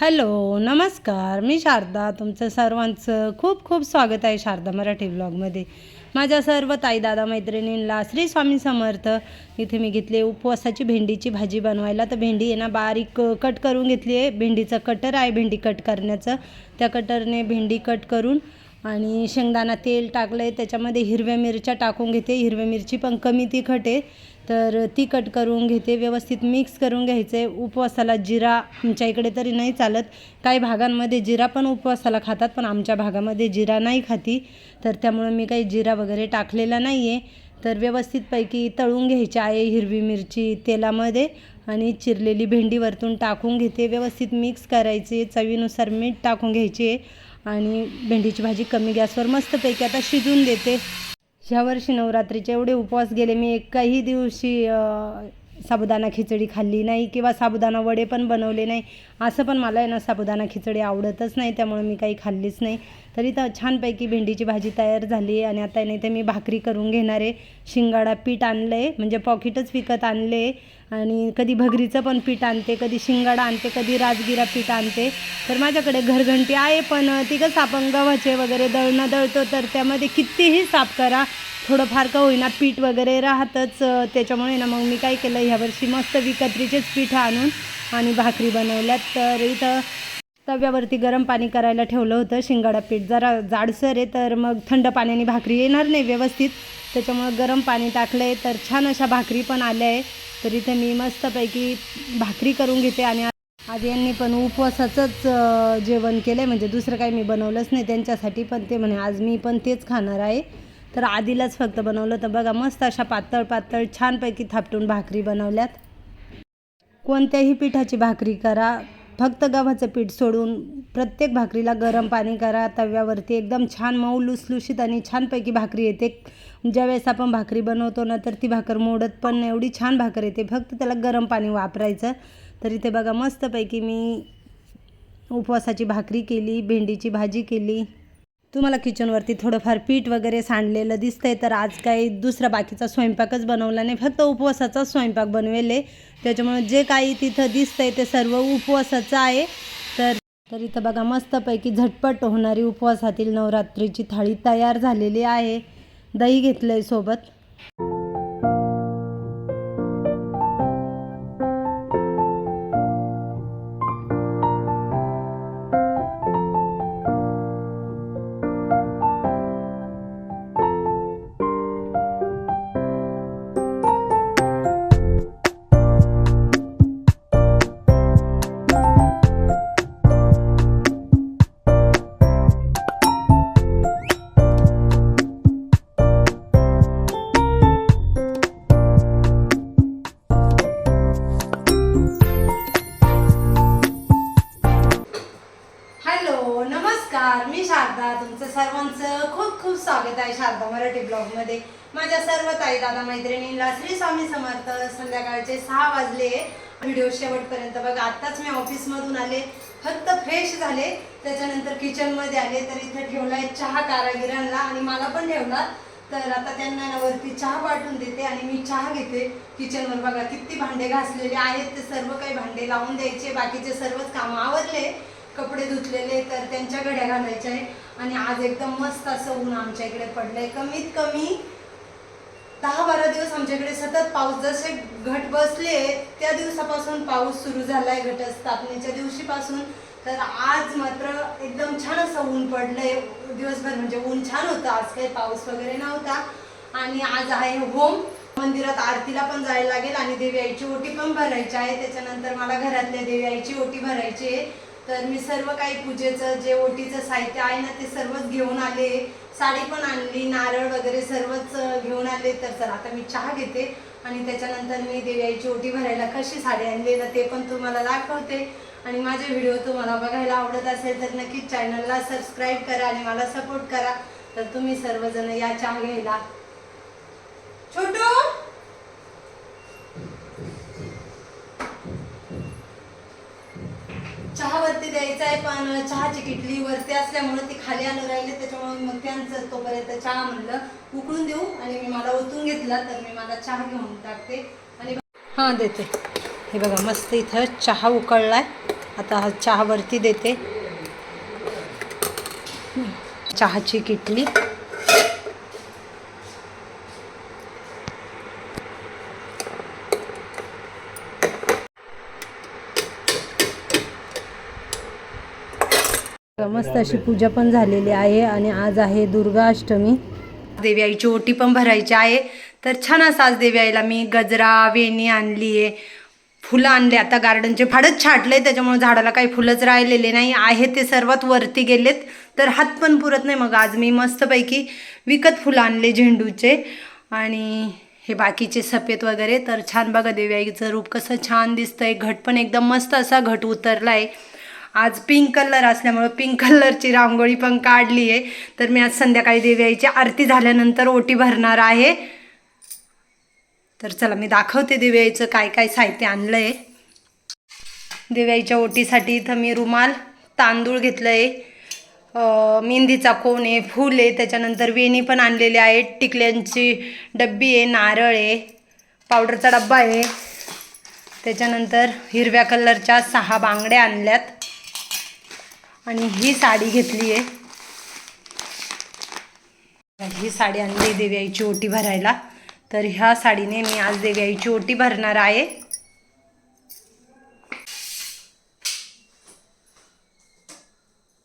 Hello नमस्कार. मी शारदा तुमचं सर्वांचं खूप खूप स्वागत आहे शारदा मराठी ब्लॉगमध्ये. माझ्या सर्व ताई दादा मैत्रिणींना श्री स्वामी समर्थ इथे मी घेतली उपवासाची भेंडीची भाजी बनवायला. तर भेंडी आहे ना बारीक कट करून घेतली आहे. भेंडीचं कटर आहे भेंडी कट करण्याचं. त्या कटरने भेंडी कट करून आणि शेंगदाणा तेल टाकलं आहे त्याच्यामध्ये हिरव्या मिरच्या टाकून घेते. हिरव्या मिरची पण कमी तिखट आहे. तर ती कट करून घेते व्यवस्थित मिक्स करून घ्यायचं. आहे उपवासाला जिरा आमच्या इकडे तरी नाही चालत. काही भागांमध्ये जिरा पण उपवासाला खातात पण आमच्या भागामध्ये जिरा नाही खाती. तर त्यामुळे मी काही जिरा वगैरे टाकलेला नाही आहे तर व्यवस्थितपैकी तळून घ्यायची आहे हिरवी मिरची तेलामध्ये आणि चिरलेली भेंडी वरतून टाकून घेते. व्यवस्थित मिक्स करायचे चवीनुसार मीठ टाकून घ्यायचे आणि भेंडीची भाजी कमी गॅसवर मस्तपैकी आता शिजून देते. ह्या वर्षी नवरात्रीचे एवढे उपवास गेले मी एकाही दिवशी साबुदाणा खिचडी खाल्ली नाही किंवा साबुदाणा वडे पण बनवले नाही. असं पण मला आहे ना साबुदाणा खिचडी आवडतच नाही त्यामुळे मी काही खाल्लीच नाही. तरी तर छानपैकी भेंडीची भाजी तयार झाली आहे आणि आता नाही तर मी भाकरी करून घेणार आहे. शिंगाडा पीठ आणलं आहे म्हणजे पॉकेटच विकत आणले. आणि कधी भगरीचं पण पीठ आणते कधी शिंगाडा आणते कधी राजगिरा पीठ आणते. तर माझ्याकडे घरघंटी आहे पण ती कसं आपण गव्हाचे वगैरे दळणं दळतो तर त्यामध्ये कितीही साफ करा. थोडंफार का होईना पीठ वगैरे राहतच त्याच्यामुळे ना मग मी काय केलं ह्यावर्षी मस्त विकत्रीचेच पीठ आणून आणि भाकरी बनवल्यात. तर इथं तव्यावरती गरम पाणी करायला ठेवलं होतं शिंगाडा पीठ. जरा जाडसर आहे तर मग थंड पाण्याने भाकरी येणार नाही व्यवस्थित. त्याच्यामुळं गरम पाणी टाकलं आहे तर छान अशा भाकरी पण आल्या आहे. तर इथे मी मस्तपैकी भाकरी करून घेते आणि आज यांनी पण उपवासाचंच जेवण केलं आहे म्हणजे दुसरं काही मी बनवलंच नाही त्यांच्यासाठी पण ते म्हणे आज मी पण तेच खाणार आहे. तर आधीलाच फक्त बनवलं तर बघा मस्त अशा पातळ पातळ छानपैकी थापटून भाकरी बनवल्यात. कोणत्याही पिठाची भाकरी करा. फक्त गव्हाचं पीठ सोडून प्रत्येक भाकरीला गरम पाणी करा. तव्यावरती एकदम छान मऊ लुसलुशीत आणि छानपैकी भाकरी येते. ज्यावेळेस आपण भाकरी बनवतो ना तर ती भाकर मोडत पण नाही. एवढी छान भाकर येते. फक्त त्याला गरम पाणी वापरायचं. तर इथे बघा मस्तपैकी मी उपवासाची भाकरी केली भेंडीची भाजी केली. तुम्हाला किचनवरती थोडंफार पीठ वगैरे सांडलेलं दिसतंय तर आज काही दुसरा बाकीचा स्वयंपाकच बनवला नाही. फक्त उपवासाचाच स्वयंपाक बनवेले. त्याच्यामुळे जे काही तिथं दिसतंय ते सर्व उपवासाचं आहे. तर तर इथं बघा मस्तपैकी झटपट होणारी उपवासातील नवरात्रीची थाळी तयार झालेली आहे. दही घेतलं आहे सोबत. माझ्या सर्व ताई दादा मैत्रिणींना श्री स्वामी समर्थ संध्याकाळचे सहा वाजले. व्हिडिओ शेवटपर्यंत बघा. आत्ताच मी ऑफिसमधून आले. फक्त फ्रेश झाले. त्याच्यानंतर किचनमध्ये आले. तर इथं ठेवलाय चहा कारागिरांना आणि मला पण ठेवला तर आता त्यांना वरती चहा पाठवून देते आणि मी चहा घेते. किचनवर बघा किती भांडे घासलेले आहेत. ते सर्व काही भांडे लावून द्यायचे. बाकीचे सर्वच कामं आवरले. कपडे धुतलेले. तर त्यांच्या घड्या घालायच्या आहे आणि आज एकदम मस्त असं ऊन आमच्या इकडे पडलंय. कमीत कमी दहा बारा दिवस आमच्याकडे सतत पाऊस जसे घट बसले त्या दिवसापासून पाऊस सुरू झालाय घटस्थापनेच्या दिवशीपासून. तर आज मात्र एकदम छान असं ऊन पडलंय. दिवसभर म्हणजे ऊन छान होतं. आज काही पाऊस वगैरे नव्हता. आणि आज आहे होम. मंदिरात आरतीला पण जायला लागेल आणि देवी आईची ओटी पण भरायची आहे. त्याच्यानंतर मला घरातल्या देवी आईची ओटी भरायची आहे. तर मी सर्व काही पूजेचं जे ओटीचं साहित्य आहे ना ते सर्वच घेऊन आले. साडी पण आणली नारळ वगैरे सर्वच घेऊन आले. तर चला आता मी चहा घेते आणि त्याच्यानंतर मी देवी ओटी भरायला कशी साडी आणली ना ते पण तुम्हाला दाखवते. आणि माझे व्हिडिओ तुम्हाला बघायला आवडत असेल तर नक्कीच चॅनलला सबस्क्राईब करा आणि मला सपोर्ट करा. तर तुम्ही सर्वजण या चहा घ्यायला. छोटू! चहा वरती द्यायचा आहे पण चहाची किटली वरती असल्यामुळे ती खाली आणून राहिली. त्याच्यामुळे मग त्यांचं तोपर्यंत चहा म्हणलं उकळून देऊ आणि मी मला ओतून घेतला तर मी मला चहा घेऊन टाकते. आणि हां देते. हे बघा मस्त इथं चहा उकळलाय. आता हा चहावरती देते. चहाची किटली. मस्त अशी पूजा पण झालेली आहे आणि आज आहे दुर्गा अष्टमी. देवी आईची ओटी पण भरायची आहे. तर छान असं आज देवी आईला मी गजरा वेणी आणली आहे. फुलं आणले आता गार्डनचे फाडच छाटले त्याच्यामुळे झाडाला काही फुलंच राहिलेले नाही. आहे ते सर्वात वरती गेलेत. तर हात पण पुरत नाही. मग आज मी मस्तपैकी विकत फुलं आणले झेंडूचे. आणि हे बाकीचे सफेद वगैरे. तर छान बघा देवी आईचं रूप कसं छान दिसतंय. घट पण एकदम मस्त असा घट उतरला आहे आज पिंक कलर असल्यामुळं पिंक कलरची रांगोळी पण काढली आहे. तर मी आज संध्याकाळी देवी आरती झाल्यानंतर ओटी भरणार आहे. तर चला मी दाखवते देवी काय काय साहित्य आणलं आहे देवी ओटीसाठी इथं मी रुमाल तांदूळ घेतलं आहे मेहंदीचा कोण आहे फूल आहे त्याच्यानंतर वेणी पण आणलेली आहेत. टिकल्यांची डब्बी आहे नारळ आहे पावडरचा डब्बा आहे. त्याच्यानंतर हिरव्या कलरच्या सहा बांगड्या आणल्यात. आणि ही साडी घेतली आहे ही साडी आणली देवी आईची ओटी भरायला. तर ह्या साडीने मी आज देवी आईची ओटी भरणार आहे.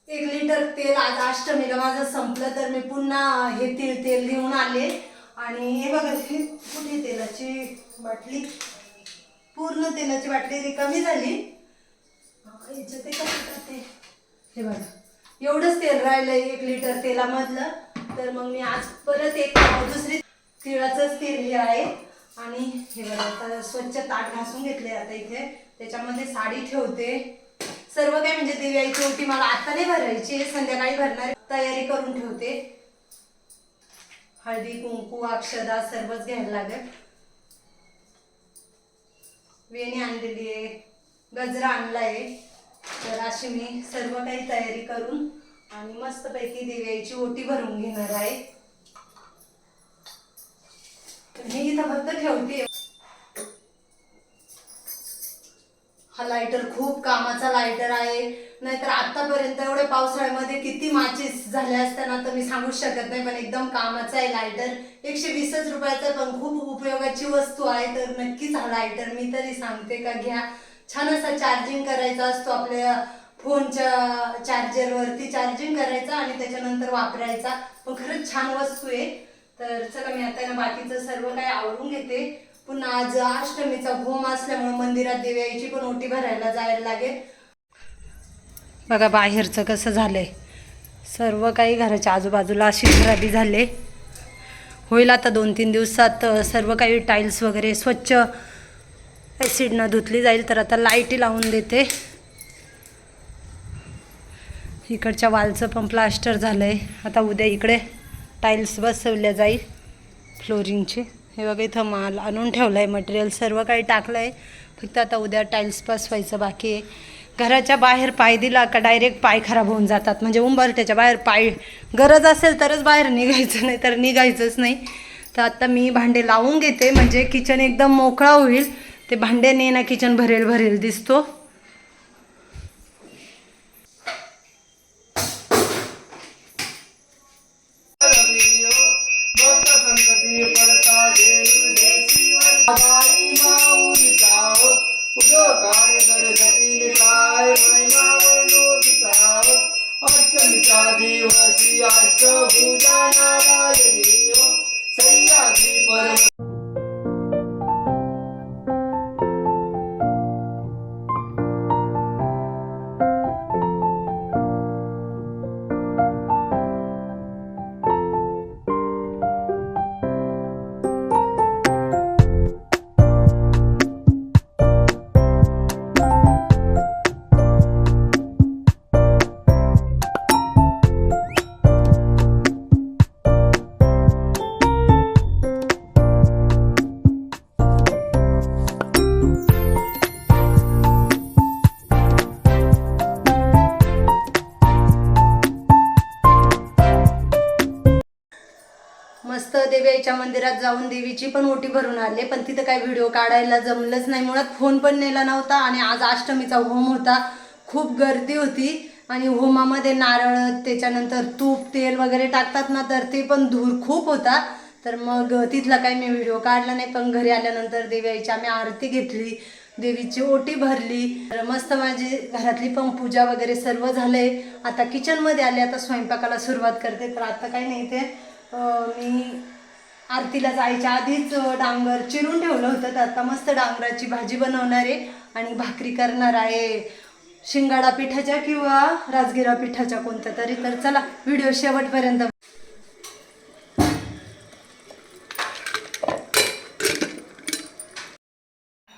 एक लिटर तेल आज अष्टमीला माझं संपलं तर मी पुन्हा हे तिळ तेल घेऊन आले. आणि हे बघा ही कुठे तेलाची बाटली? पूर्ण तेलाची बाटली रिकामी झाली. याच्यात ते कसं हे बघा. एवढंच तेल राहिलंय एक लिटर तेलामधलं. तर मग मी आज परत एक दुसरी तिळाचंच तेल हे आहे. आणि हे बघा आता स्वच्छ ताट घासून घेतले आता इथे. त्याच्यामध्ये साडी ठेवते. सर्व काही म्हणजे दिव्याची होती ओटी मला आता नाही भरायची संध्याकाळी भरणार तयारी करून ठेवते. हळदी कुंकू अक्षदा सर्वच घ्यायला लागेल. वेणी आणलेली आहे गजरा आणलाय. तर अशी मी सर्व काही तयारी करून आणि मस्तपैकी देवी ओटी भरून घेणार आहे. मी इथं फक्त ठेवते. हा लायटर खूप कामाचा लायटर आहे. नाहीतर आतापर्यंत एवढ्या पावसाळ्यामध्ये किती माचीस झाल्या असताना तर मी सांगूच शकत नाही पण एकदम कामाचा आहे लायटर एकशे वीसच रुपयाचा पण खूप उपयोगाची वस्तू आहे तर नक्कीच हा लायटर मी तरी सांगते का घ्या. छान असा चार्जिंग करायचा असतो आपल्या फोनच्या चार्जरवरती चार्जिंग करायचा आणि त्याच्यानंतर वापरायचा. पण खरंच छान वस्तू आहे. तर चला मी आता बाकीचं सर्व काही आवरून घेते. पुन्हा आज अष्टमीचा होम असल्यामुळे मंदिरात देवयाची पण ओटी भरायला जायला लागेल. बघा बाहेरचं कसं झालंय. सर्व काही घराच्या आजूबाजूला अशी खराबी झाले. होईल आता दोन तीन दिवसात सर्व काही टाईल्स वगैरे स्वच्छ ॲसिडनं धुतली जाईल तर आता लाईटी लावून देते. इकडच्या वालचं पण प्लास्टर झालं आहे आता उद्या इकडे टाईल्स बसवल्या जाईल फ्लोरिंगचे. हे बघा इथं माल आणून ठेवलं आहे मटेरियल सर्व काही टाकलं आहे फक्त आता उद्या टाईल्स बसवायचं बाकी आहे. घराच्या बाहेर पाय दिला का डायरेक्ट पाय खराब होऊन जातात. म्हणजे उंबरट्याच्या बाहेर पाय गरज असेल तरच बाहेर निघायचं नाही तर निघायचंच नाही. तर आता मी भांडे लावून घेते. म्हणजे किचन एकदम मोकळा होईल. ते भांड्याने ना किचन भरेल भरेल दिसतो. भक्त मस्त देवीच्या मंदिरात जाऊन देवीची पण ओटी भरून आले पण तिथं काही व्हिडिओ काढायला जमलंच नाही. मुळात फोन पण नेला नव्हता आणि आज अष्टमीचा होम होता. खूप गर्दी होती आणि होमामध्ये नारळ त्याच्यानंतर तूप तेल वगैरे टाकतात ना तर ते पण धूर खूप होता. तर मग तिथला काही मी व्हिडिओ काढला नाही. पण घरी आल्यानंतर देवीची आम्ही आरती घेतली देवीची ओटी भरली. तर मस्त माझी घरातली पण पूजा वगैरे सर्व झालंय. आता किचनमध्ये आले आता स्वयंपाकाला सुरुवात करते. तर आता काही नाही ते मी आरतीला जायच्या आधीच डांगर चिरून ठेवलं होतं. तर आता मस्त डांगराची भाजी बनवणार आहे आणि भाकरी करणार आहे. शिंगाडा पिठाच्या किंवा राजगिरा पिठाच्या कोणत्या तरी. तर चला व्हिडिओ शेवटपर्यंत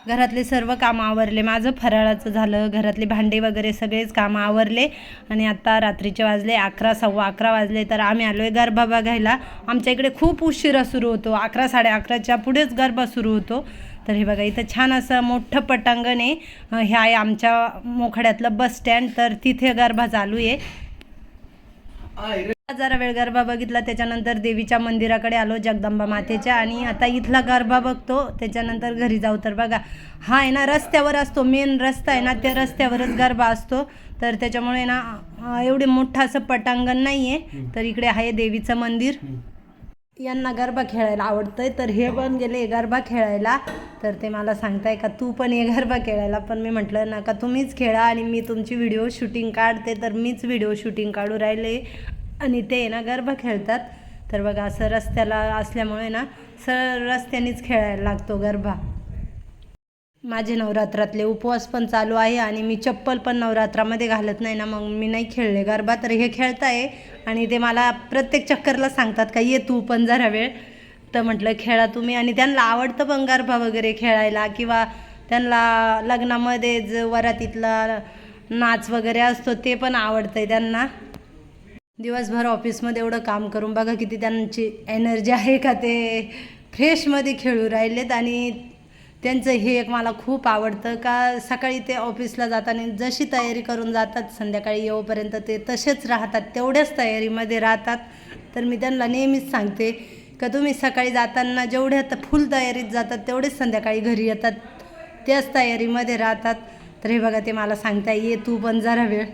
घरातले सर्व कामं आवरले. माझं फराळाचं झालं घरातले भांडे वगैरे सगळेच कामं आवरले. आणि आता रात्रीचे वाजले अकरा सव्वा अकरा वाजले तर आम्ही आलो आहे गरबा बघायला. आमच्या इकडे खूप उशिरा सुरू होतो. अकरा साडे अकराच्या पुढेच गरबा सुरू होतो. तर हे बघा इथं छान असं मोठं पटांगण आहे. हे आहे आमच्या मोखड्यातलं बस स्टँड. तर तिथे गरबा चालू आहे. जरा वेळ गरबा बघितला त्याच्यानंतर देवीच्या मंदिराकडे आलो जगदंबा मातेच्या. आणि आता इथला गरबा बघतो त्याच्यानंतर घरी जाऊ तर बघा. हा आहे ना रस्त्यावर असतो मेन रस्ता आहे ना त्या रस्त्यावरच गरबा असतो. तर त्याच्यामुळे ना एवढे मोठं असं पटांगण नाही आहे तर इकडे आहे देवीचं मंदिर. यांना गरबा खेळायला आवडतंय. तर हे पण गेले गरबा खेळायला. तर ते मला सांगताय का तू पण ये गरबा खेळायला. पण मी म्हटलं नका तुम्हीच खेळा आणि मी तुमची व्हिडिओ शूटिंग काढते. तर मीच व्हिडिओ शूटिंग काढू राहिले. आणि ते आहे ना गरबा खेळतात. तर बघा असं रस्त्याला असल्यामुळे ना सरळ रस्त्यानेच खेळायला लागतो गरबा. माझे नवरात्रातले उपवास पण चालू आहे आणि मी चप्पल पण नवरात्रामध्ये घालत नाही ना मग मी नाही खेळले गरबा. तर हे खेळताय आणि ते मला प्रत्येक चक्करला सांगतात का ये तू पण जरा वेळ. तर म्हटलं खेळा तुम्ही. आणि त्यांना आवडतं पण गरबा वगैरे खेळायला किंवा त्यांना लग्नामध्ये ज वरातीतला नाच वगैरे असतो ते पण आवडतं आहे त्यांना. दिवसभर ऑफिसमध्ये एवढं काम करून बघा किती त्यांची एनर्जी आहे का ते. फ्रेशमध्ये खेळू राहिलेत आणि त्यांचं हे एक मला खूप आवडतं का सकाळी ते ऑफिसला जाताना जशी तयारी करून जातात संध्याकाळी येऊपर्यंत ते तसेच राहतात तेवढ्याच तयारीमध्ये राहतात. तर मी त्यांना नेहमीच सांगते का तुम्ही सकाळी जाताना जेवढ्या फुल तयारीत जातात तेवढेच संध्याकाळी घरी येतात त्याच तयारीमध्ये राहतात. तर हे बघा ते मला सांगता ये तू पण जरा वेळ.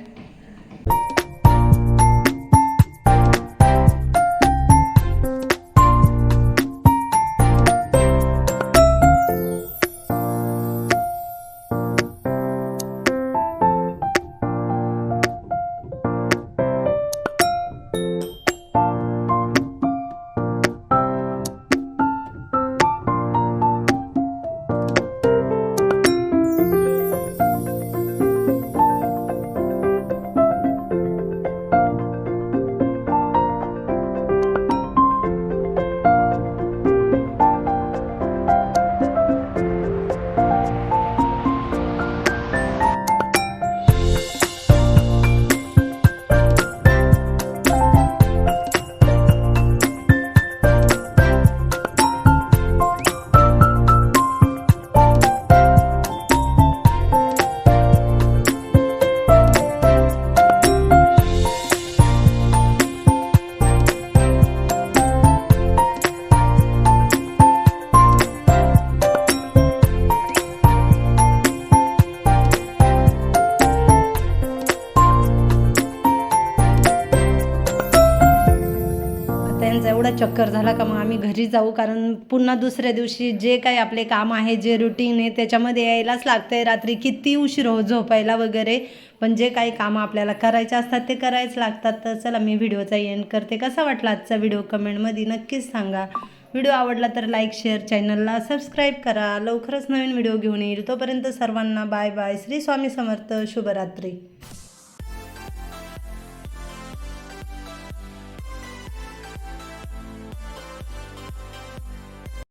जाऊ कारण पुन्हा दुसऱ्या दिवशी जे काही आपले काम आहे जे रुटीन आहे त्याच्यामध्ये यायलाच लागतंय. रात्री किती उशीर हो झोपायला वगैरे पण जे काही कामं आपल्याला करायचे असतात ते करायच लागतात. तर चला मी व्हिडिओचा एंड करते. कसा वाटला आजचा व्हिडिओ कमेंटमध्ये नक्कीच सांगा. व्हिडिओ आवडला तर लाईक शेअर चॅनलला सबस्क्राईब करा. लवकरच नवीन व्हिडिओ घेऊन येईल. तोपर्यंत सर्वांना बाय बाय श्री स्वामी समर्थ. शुभरात्री.